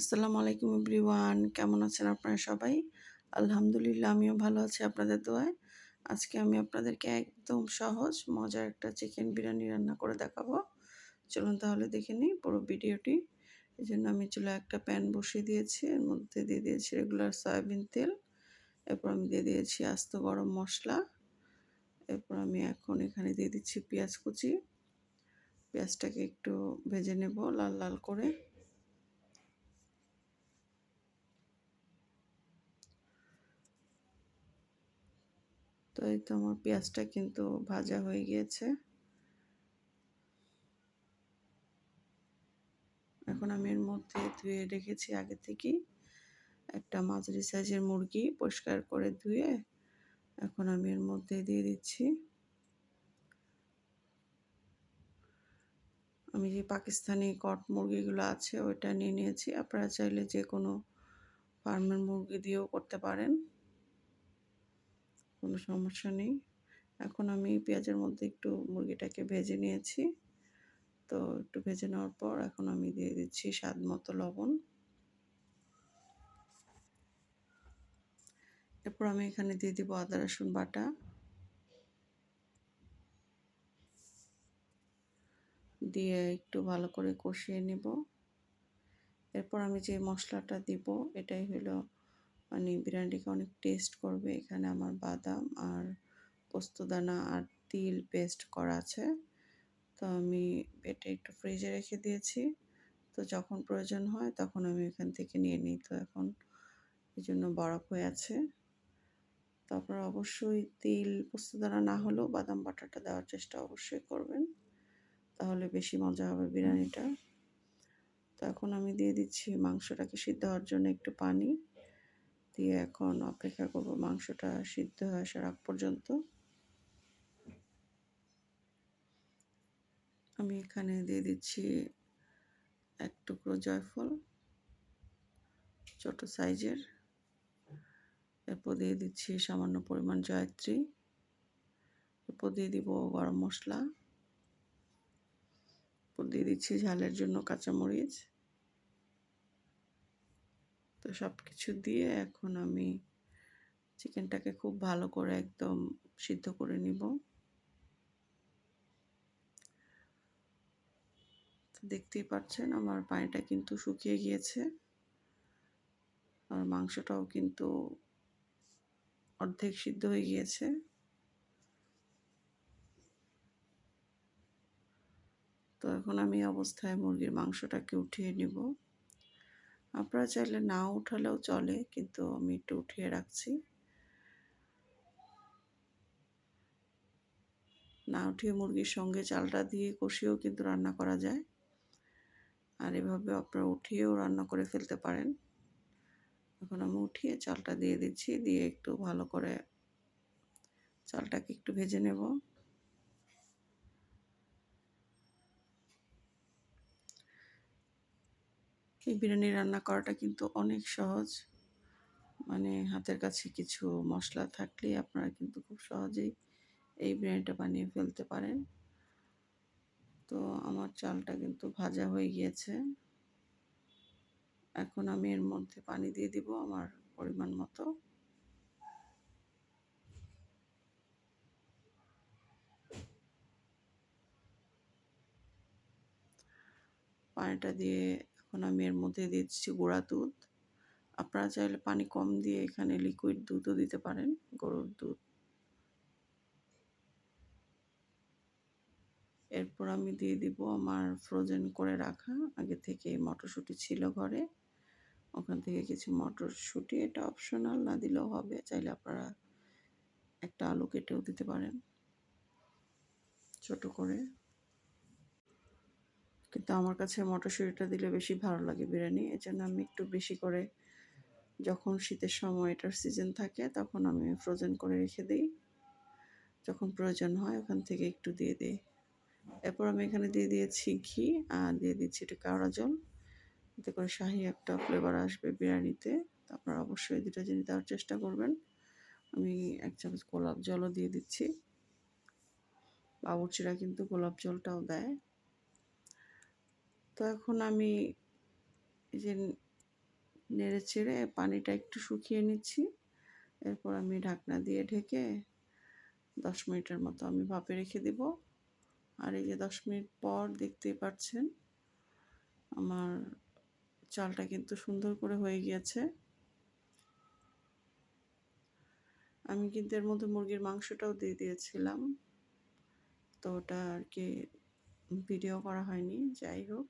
আসসালামু আলাইকুম এভরিওয়ান। কেমন আছেন আপনারা সবাই? আলহামদুলিল্লাহ, আমিও ভালো আছি আপনাদের দোয়ায়। আজকে আমি আপনাদেরকে একদম সহজ, মজার একটা চিকেন বিরিয়ানি রান্না করে দেখাবো। চলুন তাহলে দেখে নিই পুরো ভিডিওটি। এই জন্য আমি চুলা একটা প্যান বসিয়ে দিয়েছি। এর মধ্যে দিয়ে দিয়েছি রেগুলার সয়াবিন তেল। এরপর আমি দিয়ে দিয়েছি আস্ত গরম মশলা। এরপর আমি এখন এখানে দিয়ে দিচ্ছি পেঁয়াজ কুচি। পেঁয়াজটাকে একটু ভেজে নেব লাল লাল করে। তো এই তো আমার পেঁয়াজটা কিন্তু ভাজা হয়ে গিয়েছে। এখন আমি এর মধ্যে ধুয়ে রেখেছি আগে থেকেই। একটা মাঝারি সাইজের মুরগি পরিষ্কার করে ধুয়ে এখন আমি এর মধ্যে দিয়ে দিচ্ছি। আমি যে পাকিস্তানি কট মুরগিগুলো আছে ওইটা নিয়ে নিয়েছি। আপনারা চাইলে যে কোনো ফার্মের মুরগি দিয়েও করতে পারেন। কোনো সমস্যা নেই। এখন আমি পেঁয়াজের মধ্যে একটু মুরগিটাকে ভেজে নিয়েছি। তো একটু ভেজে নেওয়ার পর এখন আমি দিয়ে দিচ্ছি স্বাদ মতো লবণ। এরপর আমি এখানে দিয়ে দিব আদা, রসুন বাটা। দিয়ে একটু ভালো করে কষিয়ে নেব। এরপর আমি যে মশলাটা দিব, এটাই হলো মানে বিরিয়ানিটাকে অনেক টেস্ট করবে। এখানে আমার বাদাম আর পোস্তদানা আর তিল পেস্ট করা আছে। তো আমি এটা একটু ফ্রিজে রেখে দিয়েছি। তো যখন প্রয়োজন হয় তখন আমি এখান থেকে নিয়ে নিই। তো এখন এই জন্য বরফ হয়ে আছে। তো আপনারা অবশ্যই তিল, পোস্তদানা না হলেও বাদাম বাটাটা দেওয়ার চেষ্টা অবশ্যই করবেন। তাহলে বেশি মজা হবে বিরিয়ানিটা। তো এখন আমি দিয়ে দিচ্ছি মাংসটাকে সিদ্ধ হওয়ার জন্য একটু পানি। দিয়ে এখন অপেক্ষা করব মাংসটা সিদ্ধ হয়ে আসার আগ পর্যন্ত। আমি এখানে দিয়ে দিচ্ছি এক টুকরো জয়ফল, ছোট সাইজের। এরপর দিয়ে দিচ্ছি সামান্য পরিমাণ জয়ত্রী। এরপর দিয়ে দিব গরম মশলা। এরপর দিয়ে দিচ্ছি ঝালের জন্য কাঁচামরিচ। তো সব কিছু দিয়ে এখন আমি চিকেনটাকে খুব ভালো করে একদম সিদ্ধ করে নিব। দেখতেই পাচ্ছেন আমার পানিটা কিন্তু শুকিয়ে গিয়েছে। আর মাংসটাও কিন্তু অর্ধেক সিদ্ধ হয়ে গিয়েছে। তো এখন আমি অবস্থায় মুরগির মাংসটাকে উঠিয়ে নিব। আপনারা চাইলে না উঠালেও চলে, কিন্তু আমি একটু উঠিয়ে রাখছি। না উঠিয়ে মুরগির সঙ্গে চালটা দিয়ে কষিয়েও কিন্তু রান্না করা যায়। আর এভাবে আপনারা উঠিয়েও রান্না করে ফেলতে পারেন। এখন আমি উঠিয়ে চালটা দিয়ে দিচ্ছি, দিয়ে একটু ভালো করে চালটাকে একটু ভেজে নেব। এই বিরিয়ানি রান্না করাটা কিন্তু অনেক সহজ। মানে হাতের কাছে কিছু মশলা থাকলে আপনারা কিন্তু খুব সহজেই এই বিরিয়ানিটা বানিয়ে ফেলতে পারেন। তো আমার চালটা কিন্তু ভাজা হয়ে গিয়েছে। এখন আমি এর মধ্যে পানি দিয়ে দিব আমার পরিমাণ মতো। পানিটা দিয়ে এখন আমি এর মধ্যে দিচ্ছি গুঁড়া দুধ। আপনারা চাইলে পানি কম দিয়ে এখানে লিকুইড দুধও দিতে পারেন, গরুর দুধ। এরপর আমি দিয়ে দিব আমার ফ্রোজেন করে রাখা। আগে থেকে মটরশুঁটি ছিল ঘরে। ওখান থেকে কিছু মটরশুঁটি, এটা অপশনাল না দিলেও হবে। চাইলে আপনারা একটা আলু কেটেও দিতে পারেন। ছোট করে। কিন্তু আমার কাছে মটরশুঁটিটা দিলে বেশি ভালো লাগে বিরিয়ানি। এর জন্য আমি একটু বেশি করে যখন শীতের সময় এটার সিজন থাকে তখন আমি ফ্রোজেন করে রেখে দিই। যখন প্রয়োজন হয় ওখান থেকে একটু দিয়ে দিই। এরপর আমি এখানে দিয়ে দিয়েছি ঘি আর দিয়ে দিচ্ছি একটু কাওড়া জল। এতে করে শাহি একটা ফ্লেভার আসবে বিরিয়ানিতে। আপনারা অবশ্যই দুটো জিনিস দেওয়ার চেষ্টা করবেন। আমি এক চামচ গোলাপ জলও দিয়ে দিচ্ছি। বাবুর্চিরা কিন্তু গোলাপ জলটাও দেয়। তো এখন আমি যে নেড়ে চেড়ে পানিটা একটু শুকিয়ে নিচ্ছি। এরপর আমি ঢাকনা দিয়ে ঢেকে দশ মিনিটের মতো আমি ভাপে রেখে দেব। আর এই যে দশ মিনিট পর দেখতেই পাচ্ছেন, আমার চালটা কিন্তু সুন্দর করে হয়ে গিয়েছে। আমি কিন্তু এর মধ্যে মুরগির মাংসটাও দিয়ে দিয়েছিলাম। তো ওটা আর কি ভিডিও করা হয়নি, যাই হোক।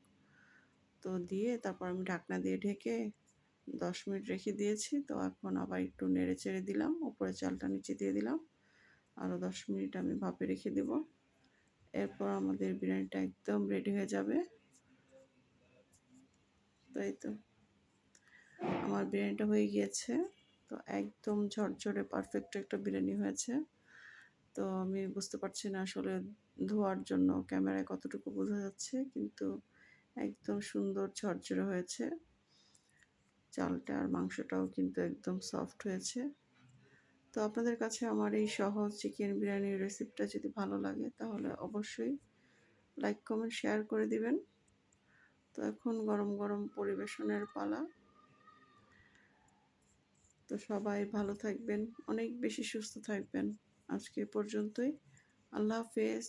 তো দিয়ে তারপর আমি ঢাকনা দিয়ে ঢেকে দশ মিনিট রেখে দিয়েছি। তো এখন আবার একটু নেড়ে চেড়ে দিলাম উপরে চালটা নিচে দিয়ে দিলাম। আরও দশ মিনিট আমি ভাপে রেখে দেব। এরপর আমাদের বিরিয়ানিটা একদম রেডি হয়ে যাবে। তাই তো। আমার বিরিয়ানিটা হয়ে গিয়েছে। তো একদম ঝরঝরে পারফেক্ট একটা বিরিয়ানি হয়েছে। তো আমি বুঝতে পারছি না আসলে ধোয়ার জন্য ক্যামেরায় কতটুকু বোঝা যাচ্ছে, কিন্তু একদম সুন্দর ঝরঝরে হয়েছে। চালটা আর মাংসটাও কিন্তু একদম সফট হয়েছে। তো আপনাদের কাছে আমার এই সহজ চিকেন বিরিয়ানির রেসিপিটা যদি ভালো লাগে, তাহলে অবশ্যই লাইক কমেন্ট শেয়ার করে দিবেন। তো এখন গরম গরম পরিবেশনের পালা। তো সবাই ভালো থাকবেন, অনেক বেশি সুস্থ থাকবেন। আজকে পর্যন্তই। আল্লাহ হাফেজ।